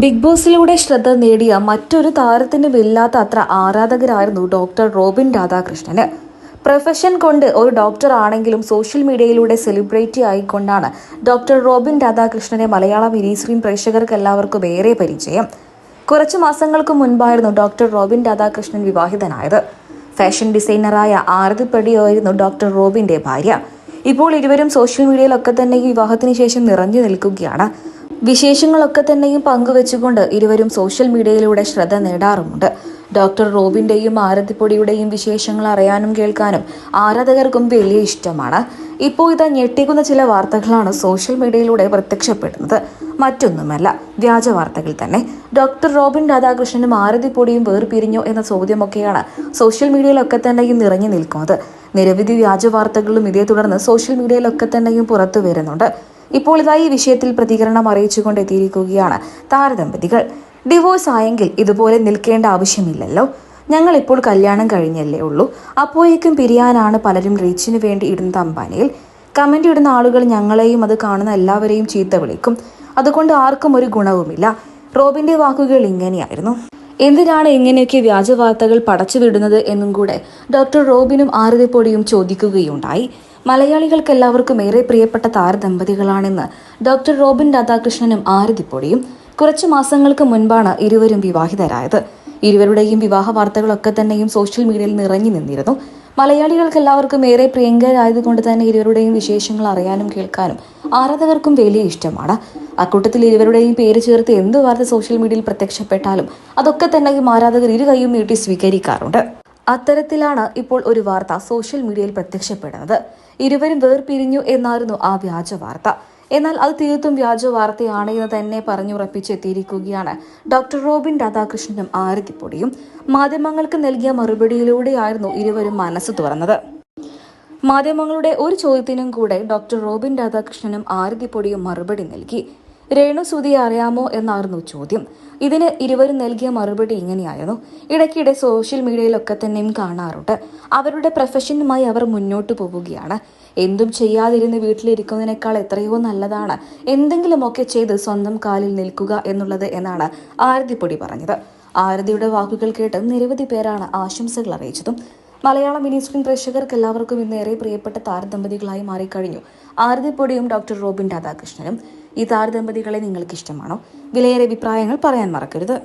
Big ബോസിലൂടെ ശ്രദ്ധ നേടിയ മറ്റൊരു താരത്തിന് വില്ലാത്ത അത്ര ആരാധകരായിരുന്നു ഡോക്ടർ റോബിൻ രാധാകൃഷ്ണന്. പ്രൊഫഷൻ കൊണ്ട് ഒരു ഡോക്ടർ ആണെങ്കിലും സോഷ്യൽ മീഡിയയിലൂടെ സെലിബ്രിറ്റി ആയിക്കൊണ്ടാണ് ഡോക്ടർ റോബിൻ രാധാകൃഷ്ണനെ മലയാള മിനി സ്ക്രീൻ പ്രേക്ഷകർക്ക് എല്ലാവർക്കും ഏറെ പരിചയം. കുറച്ചു മാസങ്ങൾക്ക് മുൻപായിരുന്നു ഡോക്ടർ റോബിൻ രാധാകൃഷ്ണൻ വിവാഹിതനായത്. ഫാഷൻ ഡിസൈനറായ ആരതി പെടിയായിരുന്നു ഡോക്ടർ റോബിന്റെ ഭാര്യ. ഇപ്പോൾ ഇരുവരും സോഷ്യൽ മീഡിയയിലൊക്കെ തന്നെ ഈ വിവാഹത്തിന് ശേഷം നിറഞ്ഞു നിൽക്കുകയാണ്. വിശേഷങ്ങളൊക്കെ തന്നെയും പങ്കുവെച്ചുകൊണ്ട് ഇരുവരും സോഷ്യൽ മീഡിയയിലൂടെ ശ്രദ്ധ നേടാറുമുണ്ട്. ഡോക്ടർ റോബിന്റെയും ആരതിപ്പൊടിയുടെയും വിശേഷങ്ങൾ അറിയാനും കേൾക്കാനും ആരാധകർക്കും വലിയ ഇഷ്ടമാണ്. ഇപ്പോൾ ഇതാ ഞെട്ടിക്കുന്ന ചില വാർത്തകളാണ് സോഷ്യൽ മീഡിയയിലൂടെ പ്രത്യക്ഷപ്പെടുന്നത്. മറ്റൊന്നുമല്ല വ്യാജ വാർത്തകൾ തന്നെ. ഡോക്ടർ റോബിൻ രാധാകൃഷ്ണനും ആരതിപ്പൊടിയും വേർപിരിഞ്ഞോ എന്ന ചോദ്യമൊക്കെയാണ് സോഷ്യൽ മീഡിയയിലൊക്കെ തന്നെയും നിറഞ്ഞു നിൽക്കുന്നത്. നിരവധി വ്യാജ വാർത്തകളും ഇതേ തുടർന്ന് സോഷ്യൽ മീഡിയയിലൊക്കെ തന്നെയും പുറത്തു വരുന്നുണ്ട്. ഇപ്പോൾ ഇതായി ഈ വിഷയത്തിൽ പ്രതികരണം അറിയിച്ചുകൊണ്ട് എത്തിയിരിക്കുകയാണ് താരദമ്പതികൾ. ഡിവോഴ്സ് ആയെങ്കിൽ ഇതുപോലെ നിൽക്കേണ്ട ആവശ്യമില്ലല്ലോ. ഞങ്ങൾ ഇപ്പോൾ കല്യാണം കഴിഞ്ഞല്ലേ ഉള്ളൂ. അപ്പോഴേക്കും പിരിയാനാണ് പലരും റീച്ചിന് വേണ്ടി ഇടുന്ന അമ്പാനിയിൽ കമന്റ് ഇടുന്ന ആളുകൾ ഞങ്ങളെയും അത് കാണുന്ന എല്ലാവരെയും ചീത്ത വിളിക്കും. അതുകൊണ്ട് ആർക്കും ഒരു ഗുണവുമില്ല. റോബിന്റെ വാക്കുകൾ ഇങ്ങനെയായിരുന്നു. എന്തിനാണ് ഇങ്ങനെയൊക്കെ വ്യാജവാർത്തകൾ പടച്ചുവിടുന്നത് എന്നും കൂടെ ഡോക്ടർ റോബിനും ആരതിപ്പൊടിയും ചോദിക്കുകയുണ്ടായി. മലയാളികൾക്ക് എല്ലാവർക്കും ഏറെ പ്രിയപ്പെട്ട താരദമ്പതികളാണെന്ന് ഡോക്ടർ റോബിൻ രാധാകൃഷ്ണനും ആരതിപ്പൊടിയും കുറച്ചു മാസങ്ങൾക്ക് മുൻപാണ് ഇരുവരും വിവാഹിതരായത്. ഇരുവരുടെയും വിവാഹ വാർത്തകളൊക്കെ തന്നെയും സോഷ്യൽ മീഡിയയിൽ നിറഞ്ഞു നിന്നിരുന്നു. മലയാളികൾക്ക് എല്ലാവർക്കും ഏറെ പ്രിയങ്കരായതുകൊണ്ട് തന്നെ ഇരുവരുടെയും വിശേഷങ്ങൾ അറിയാനും കേൾക്കാനും ആരാധകർക്കും വലിയ ഇഷ്ടമാണ്. അക്കൂട്ടത്തിൽ ഇരുവരുടെയും പേര് ചേർത്ത് എന്ത് വാർത്ത സോഷ്യൽ മീഡിയയിൽ പ്രത്യക്ഷപ്പെട്ടാലും അതൊക്കെ തന്നെയും ആരാധകർ ഇരു കൈയും നീട്ടി സ്വീകരിക്കാറുണ്ട്. അത്തരത്തിലാണ് ഇപ്പോൾ ഒരു വാർത്ത സോഷ്യൽ മീഡിയയിൽ പ്രത്യക്ഷപ്പെടുന്നത്. ഇരുവരും വേർപിരിഞ്ഞു എന്നായിരുന്നു ആ വ്യാജ വാർത്ത എന്നാൽ അത് തീർത്തും വ്യാജ വാർത്തയാണ് എന്ന് തന്നെ പറഞ്ഞുറപ്പിച്ചെത്തിയിരിക്കുകയാണ് ഡോക്ടർ റോബിൻ രാധാകൃഷ്ണനും ആരതിപ്പൊടിയും. മാധ്യമങ്ങൾക്ക് നൽകിയ മറുപടിയിലൂടെയായിരുന്നു ഇരുവരും മനസ്സ് തുറന്നത്. മാധ്യമങ്ങളുടെ ഒരു ചോദ്യത്തിനും കൂടെ ഡോക്ടർ റോബിൻ രാധാകൃഷ്ണനും ആരതിപ്പൊടിയും മറുപടി നൽകി. രേണു അറിയാമോ എന്നായിരുന്നു ചോദ്യം. ഇതിന് ഇരുവരും നൽകിയ മറുപടി ഇങ്ങനെയായിരുന്നു. ഇടയ്ക്കിടെ സോഷ്യൽ മീഡിയയിലൊക്കെ തന്നെയും കാണാറുണ്ട്. അവരുടെ പ്രൊഫഷനുമായി അവർ മുന്നോട്ട് പോവുകയാണ്. എന്തും ചെയ്യാതിരുന്ന് വീട്ടിലിരിക്കുന്നതിനേക്കാൾ എത്രയോ നല്ലതാണ്. എന്തെങ്കിലുമൊക്കെ ചെയ്ത് സ്വന്തം കാലിൽ നിൽക്കുക എന്നുള്ളത് എന്നാണ് ആരതിപ്പൊടി പറഞ്ഞത്. ആരതിയുടെ വാക്കുകൾ കേട്ട് നിരവധി പേരാണ് ആശംസകൾ അറിയിച്ചതും. മലയാള മിനി സ്ക്രീൻ പ്രേക്ഷകർക്ക് എല്ലാവർക്കും ഇന്ന് ഏറെ പ്രിയപ്പെട്ട താരദമ്പതികളായി മാറിക്കഴിഞ്ഞു. ആരതിപ്പൊടിയും ഡോക്ടർ റോബിൻ രാധാകൃഷ്ണനും. ഈ താരദമ്പതികളെ നിങ്ങൾക്ക് ഇഷ്ടമാണോ വിലയേറെ അഭിപ്രായങ്ങൾ പറയാൻ മറക്കരുത്.